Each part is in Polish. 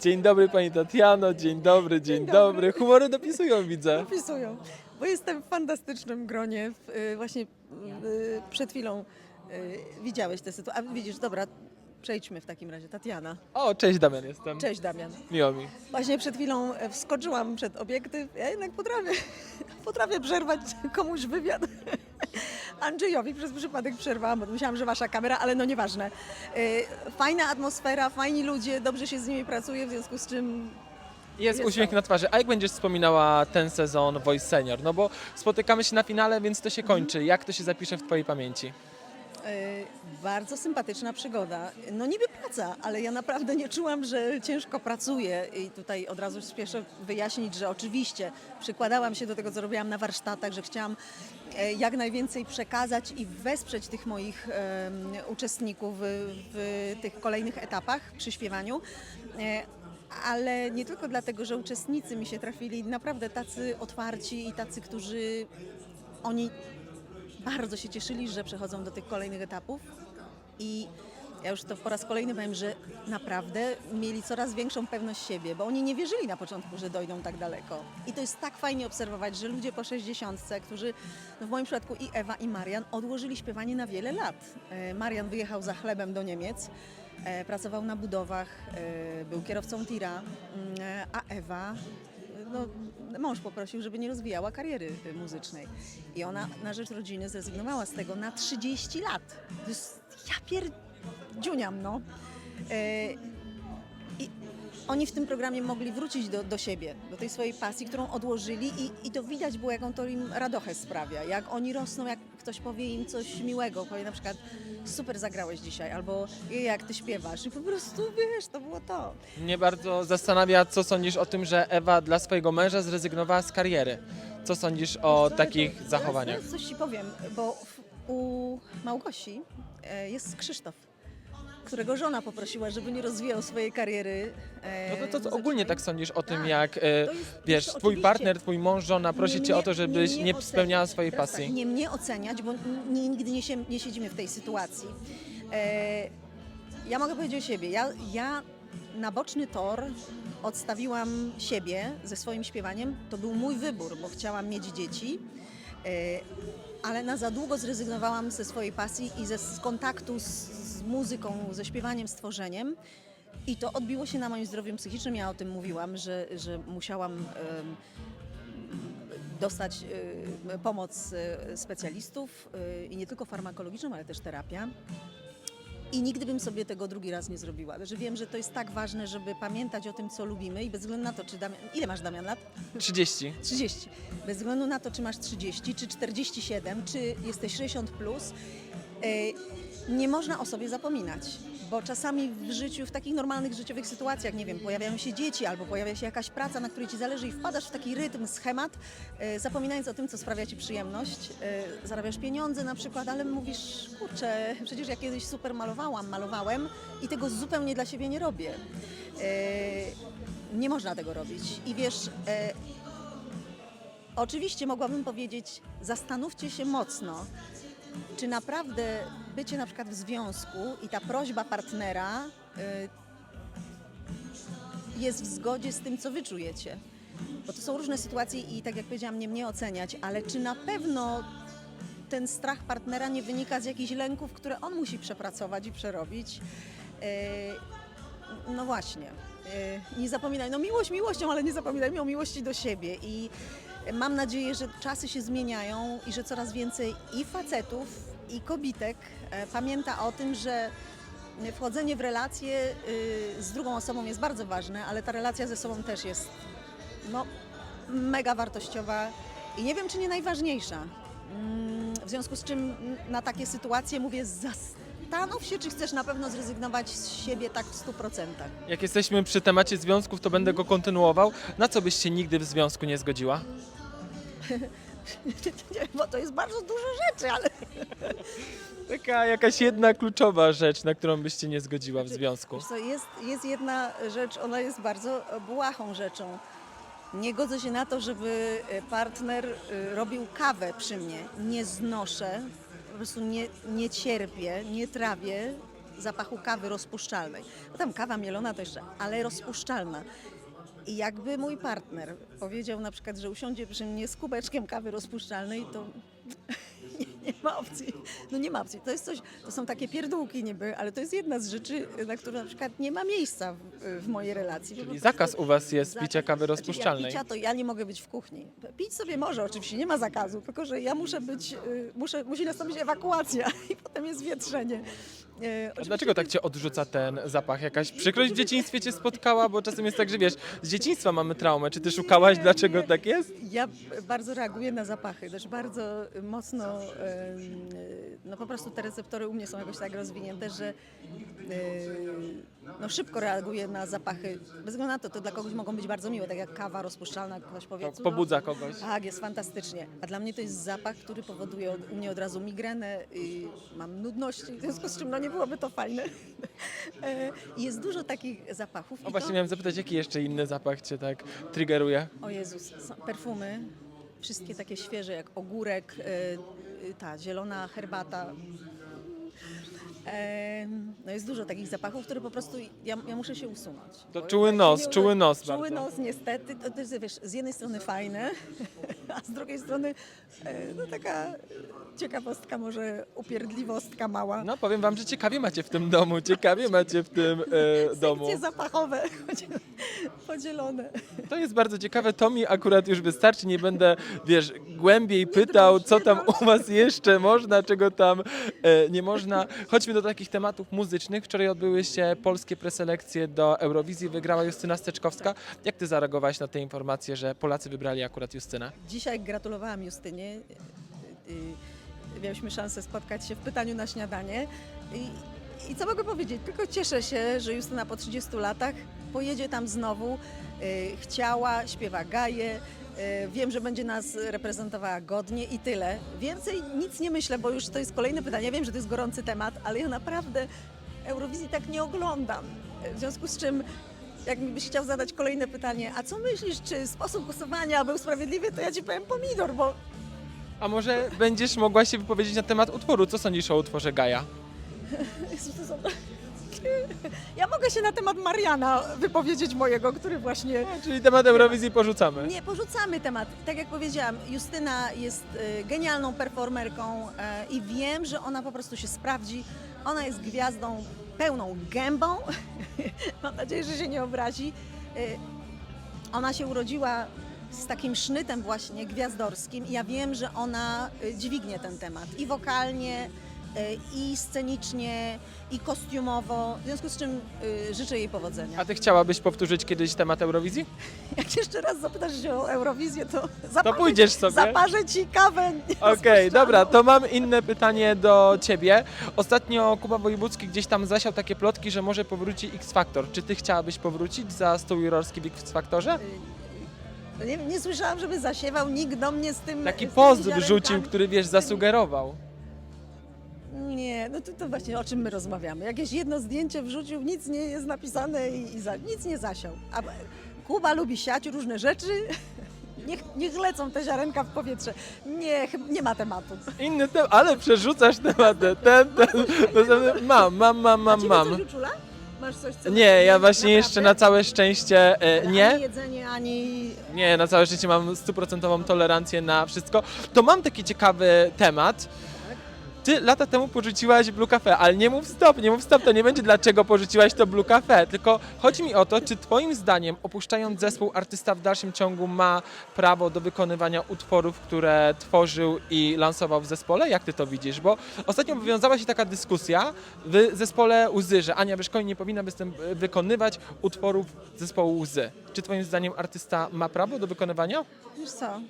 Dzień dobry pani Tatiano, dzień dobry, dzień, dobry. dobry. Humory dopisują, widzę. Opisują, bo jestem w fantastycznym gronie. Y, właśnie y, przed chwilą y, widziałeś tę sytuację. A widzisz, dobra, przejdźmy w takim razie. Tatiana. O, cześć Damian jestem. Cześć Damian. Miło mi. Właśnie przed chwilą e, wskoczyłam przed obiektyw. Ja jednak potrafię, potrafię przerwać komuś wywiad. Andrzejowi przez przypadek przerwałam, bo myślałam, że wasza kamera, ale no nieważne. E, Fajna atmosfera, fajni ludzie, dobrze się z nimi pracuje, w związku z czym Jest Jest uśmiech to. na twarzy. A jak będziesz wspominała ten sezon Voice Senior? No bo spotykamy się na finale, więc to się kończy. Jak to się zapisze w twojej pamięci? E, Bardzo sympatyczna przygoda. No niby praca, ale ja naprawdę nie czułam, że ciężko pracuję i tutaj od razu spieszę wyjaśnić, że oczywiście przykładałam się do tego, co robiłam na warsztatach, że chciałam e, jak najwięcej przekazać i wesprzeć tych moich uczestników w, w tych kolejnych etapach przy śpiewaniu. E, Ale nie tylko dlatego, że uczestnicy mi się trafili naprawdę tacy otwarci i tacy, którzy oni bardzo się cieszyli, że przechodzą do tych kolejnych etapów i ja już to po raz kolejny powiem, że naprawdę mieli coraz większą pewność siebie, bo oni nie wierzyli na początku, że dojdą tak daleko. I to jest tak fajnie obserwować, że ludzie po 60, którzy no w moim przypadku i Ewa i Marian odłożyli śpiewanie na wiele lat. E, Marian wyjechał za chlebem do Niemiec, e, pracował na budowach, e, był kierowcą tira, mm, a Ewa no, mąż poprosił, żeby nie rozwijała kariery y, muzycznej. I ona na rzecz rodziny zrezygnowała z tego na 30 lat. To jest, ja pierdziuniam, no. E, oni w tym programie mogli wrócić do, do siebie, do tej swojej pasji, którą odłożyli i, i to widać było, jaką to im radochę sprawia. Jak oni rosną, jak ktoś powie im coś miłego, powie na przykład super zagrałeś dzisiaj, albo "Jej, jak ty śpiewasz. I po prostu, wiesz, to było to. Mnie bardzo zastanawia, co sądzisz o tym, że Ewa dla swojego męża zrezygnowała z kariery. Co sądzisz o takich zachowaniach? Zaraz coś ci powiem, bo w, u Małgosi e, jest Krzysztof, którego żona poprosiła, żeby nie rozwijał swojej kariery. E, No to, to, to muzycznej. ogólnie tak sądzisz o tym, Tak, jak e, jest- wiesz, twój oczywiście. partner, twój mąż, żona prosi Nie cię o to, żebyś nie oceniać. spełniała swojej Teraz pasji. Tak, nie mnie oceniać, bo n- nigdy nie, się, nie siedzimy w tej sytuacji. E, ja mogę powiedzieć o siebie. Ja, ja na boczny tor odstawiłam siebie ze swoim śpiewaniem. To był mój wybór, bo chciałam mieć dzieci. E, ale na za długo zrezygnowałam ze swojej pasji i ze z kontaktu z, z muzyką, ze śpiewaniem, z tworzeniem. I to odbiło się na moim zdrowiu psychicznym. Ja o tym mówiłam, że, że musiałam dostać pomoc y, specjalistów y, i nie tylko farmakologiczną, ale też terapia. I nigdy bym sobie tego drugi raz nie zrobiła. Że wiem, że to jest tak ważne, żeby pamiętać o tym, co lubimy i bez względu na to, czy Damian... Ile masz, Damian, lat? 30. 30. Bez względu na to, czy masz 30, czy 47, czy jesteś 60 plus, nie można o sobie zapominać. Bo czasami w życiu, w takich normalnych życiowych sytuacjach, nie wiem, pojawiają się dzieci albo pojawia się jakaś praca, na której ci zależy i wpadasz w taki rytm, schemat, e, zapominając o tym, co sprawia ci przyjemność. E, zarabiasz pieniądze na przykład, ale mówisz, kurczę, przecież ja kiedyś super malowałam, malowałem i tego zupełnie dla siebie nie robię. Nie można tego robić. I wiesz, Oczywiście mogłabym powiedzieć, zastanówcie się mocno, czy naprawdę bycie na przykład w związku i ta prośba partnera y, jest w zgodzie z tym, co wy czujecie. Bo to są różne sytuacje i tak jak powiedziałam, nie mnie oceniać, ale czy na pewno ten strach partnera nie wynika z jakichś lęków, które on musi przepracować i przerobić? Y, no właśnie. Y, Nie zapominaj, no miłość miłością, ale nie zapominajmy o miłości do siebie. I mam nadzieję, że czasy się zmieniają i że coraz więcej i facetów, i kobitek e, pamięta o tym, że wchodzenie w relacje y, z drugą osobą jest bardzo ważne, ale ta relacja ze sobą też jest no, mega wartościowa i nie wiem, czy nie najważniejsza. Mm, W związku z czym na takie sytuacje mówię, zastanów się, czy chcesz na pewno zrezygnować z siebie tak w 100%. Jak jesteśmy przy temacie związków, to będę go kontynuował. Na co byś się nigdy w związku nie zgodziła? Bo to jest bardzo dużo rzeczy, ale Taka jakaś jedna kluczowa rzecz, na którą byś się nie zgodziła w związku. Wiesz co, jest, jest jedna rzecz, ona jest bardzo błahą rzeczą. Nie godzę się na to, żeby e, partner e, robił kawę przy mnie. Nie znoszę, po prostu nie, nie cierpię, nie trawię zapachu kawy rozpuszczalnej. Bo tam kawa mielona to jeszcze, ale rozpuszczalna. I jakby mój partner powiedział na przykład, że usiądzie przy mnie z kubeczkiem kawy rozpuszczalnej, to nie, nie ma opcji. No nie ma opcji. To jest coś, to są takie pierdółki niby, ale to jest jedna z rzeczy, na które na przykład nie ma miejsca w, w mojej relacji. Czyli zakaz u was jest Zakaz. picia kawy Znaczy, rozpuszczalnej. Jak picia, to ja nie mogę być w kuchni. Pić sobie może, oczywiście, nie ma zakazu, tylko że ja muszę być, y, muszę, musi nastąpić ewakuacja i potem jest wietrzenie. Y, A dlaczego tak cię odrzuca ten zapach? Jakaś przykrość w dzieciństwie cię spotkała? Bo czasem jest tak, że wiesz, z dzieciństwa mamy traumę. Czy ty szukałaś, dlaczego tak jest? Ja bardzo reaguję na zapachy, też bardzo mocno, no po prostu te receptory u mnie są jakoś tak rozwinięte, że no szybko reaguję na zapachy. Bez względu na to, to dla kogoś mogą być bardzo miłe, tak jak kawa rozpuszczalna, jak ktoś powie, To pobudza kogoś. Tak, jest fantastycznie. A dla mnie to jest zapach, który powoduje od, u mnie od razu migrenę, i mam nudności, w związku z czym no nie byłoby to fajne. E, jest dużo takich zapachów. No i właśnie to, miałem zapytać, jaki jeszcze inny zapach cię tak triggeruje? o Jezus, perfumy, wszystkie takie świeże, jak ogórek, e, e, ta zielona herbata. No jest dużo takich zapachów, które po prostu ja, ja muszę się usunąć. To czuły nos, czuły nos Czuły bardzo. nos niestety, to, to jest wiesz, z jednej strony fajne, a z drugiej strony e, no taka ciekawostka, może upierdliwostka mała. No powiem wam, że ciekawie macie w tym domu, ciekawie macie w tym e, domu. Sekcje zapachowe podzielone. To jest bardzo ciekawe, to mi akurat już wystarczy, nie będę, wiesz, głębiej pytał, co tam u was jeszcze można, czego tam e, nie można. Chodźmy do takich tematów muzycznych. Wczoraj odbyły się polskie preselekcje do Eurowizji, wygrała Justyna Steczkowska. Jak ty zareagowałaś na te informacje, że Polacy wybrali akurat Justynę? Dzisiaj gratulowałam Justynie. Y, y, Miałyśmy szansę spotkać się w pytaniu na śniadanie. I, I co mogę powiedzieć? Tylko cieszę się, że Justyna po 30 latach pojedzie tam znowu. Y, Chciała, śpiewa gaję. Y, Wiem, że będzie nas reprezentowała godnie i tyle. Więcej nic nie myślę, bo już to jest kolejne pytanie. Ja wiem, że to jest gorący temat, ale ja naprawdę Eurowizji tak nie oglądam. W związku z czym jak mi byś chciał zadać kolejne pytanie, a co myślisz, czy sposób głosowania był sprawiedliwy, to ja ci powiem pomidor, bo A może będziesz mogła się wypowiedzieć na temat utworu? Co sądzisz o utworze Gaja? Jezu, to są... ja mogę się na temat Mariana wypowiedzieć mojego, który właśnie... Czyli temat Eurowizji porzucamy. Nie, porzucamy temat. Tak jak powiedziałam, Justyna jest e, genialną performerką e, i wiem, że ona po prostu się sprawdzi. Ona jest gwiazdą pełną gębą. Mam nadzieję, że się nie obrazi. E, Ona się urodziła z takim sznytem właśnie gwiazdorskim i ja wiem, że ona dźwignie ten temat i wokalnie, i scenicznie, i kostiumowo, w związku z czym e, życzę jej powodzenia. A ty chciałabyś powtórzyć kiedyś temat Eurowizji? Jak jeszcze raz zapytasz się o Eurowizję, to zaparzę, pójdziesz sobie. zaparzę ci kawę. Okej, dobra, to mam inne pytanie do ciebie. Ostatnio Kuba Wojewódzki gdzieś tam zasiał takie plotki, że może powróci X Factor. Czy ty chciałabyś powrócić za stół jurorski w X Factorze? Nie, nie słyszałam, żeby zasiewał nikt do mnie z tym. Taki z tymi ziarenkami. wrzucił, który wiesz, zasugerował. Nie, no to, to właśnie o czym my rozmawiamy. Jakieś jedno zdjęcie wrzucił, nic nie jest napisane i, i za, nic nie zasiał. A Kuba lubi siać różne rzeczy. Niech, niech lecą te ziarenka w powietrze. Nie, chyb- nie ma tematu. Inny temat, ale przerzucasz tematy. Ten, ten, następny- mam, mam, mam, A mam, ciebie mam. coś uczula? Masz coś, co Nie, ja właśnie jeszcze na Naprawdę? całe szczęście e, Ani nie. jedzenie, ani... Nie, na całe życie mam stuprocentową tolerancję na wszystko. To mam taki ciekawy temat. Ty lata temu porzuciłaś Blue Cafe, ale nie mów stop, nie mów stop, to nie będzie dlaczego porzuciłaś to Blue Cafe, tylko chodzi mi o to, czy twoim zdaniem opuszczając zespół artysta w dalszym ciągu ma prawo do wykonywania utworów, które tworzył i lansował w zespole? Jak ty to widzisz? Bo ostatnio wywiązała się taka dyskusja w zespole Łzy, że Ania Wyszkoń nie powinna wykonywać utworów zespołu Łzy. Czy twoim zdaniem artysta ma prawo do wykonywania? Wiesz co,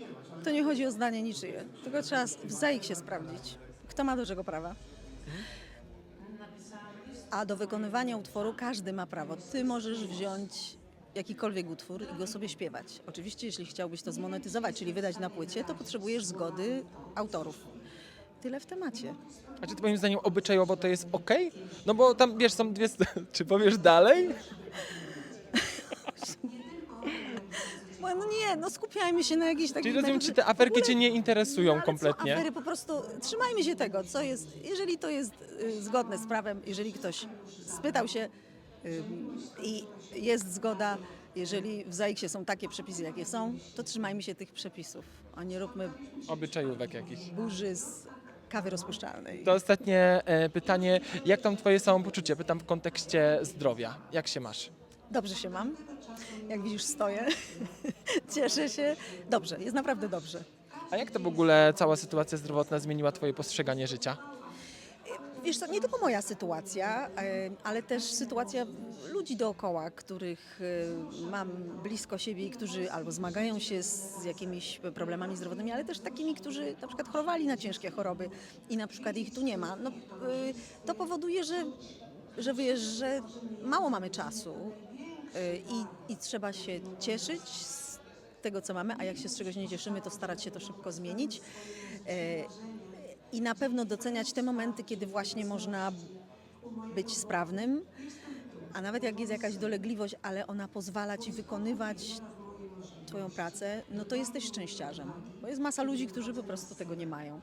to nie chodzi o zdanie niczyje, tylko trzeba w zaik się sprawdzić. Kto ma do czego prawa? A do wykonywania utworu każdy ma prawo. Ty możesz wziąć jakikolwiek utwór i go sobie śpiewać. Oczywiście, jeśli chciałbyś to zmonetyzować, czyli wydać na płycie, to potrzebujesz zgody autorów. Tyle w temacie. A czy twoim zdaniem obyczajowo to jest ok? No bo tam, wiesz, są dwie... Czy powiesz dalej? Bo no nie, no skupiajmy się na jakiejś takiej... Czyli rozumiem, czy te aferki ogóle- cię nie interesują ale kompletnie? Afery po prostu, trzymajmy się tego, co jest, jeżeli to jest y, zgodne z prawem, jeżeli ktoś spytał się y, i jest zgoda, jeżeli w ZAIKS-ie są takie przepisy, jakie są, to trzymajmy się tych przepisów, a nie róbmy Obyczajówek jakichś. burzy z kawy rozpuszczalnej. To ostatnie e, pytanie. Jak tam twoje samopoczucie? Pytam w kontekście zdrowia. Jak się masz? Dobrze się mam, jak widzisz stoję, cieszę się, dobrze, jest naprawdę dobrze. A jak to w ogóle cała sytuacja zdrowotna zmieniła twoje postrzeganie życia? Wiesz co, nie tylko moja sytuacja, e, ale też sytuacja ludzi dookoła, których e, mam blisko siebie i którzy albo zmagają się z jakimiś problemami zdrowotnymi, ale też takimi, którzy na przykład chorowali na ciężkie choroby i na przykład ich tu nie ma. No, e, to powoduje, że, że wiesz, że mało mamy czasu e, i, i trzeba się cieszyć z tego, co mamy, a jak się z czegoś nie cieszymy, to starać się to szybko zmienić. E, i na pewno doceniać te momenty, kiedy właśnie można być sprawnym, a nawet jak jest jakaś dolegliwość, ale ona pozwala ci wykonywać Twoją pracę, no to jesteś szczęściarzem. Bo jest masa ludzi, którzy po prostu tego nie mają.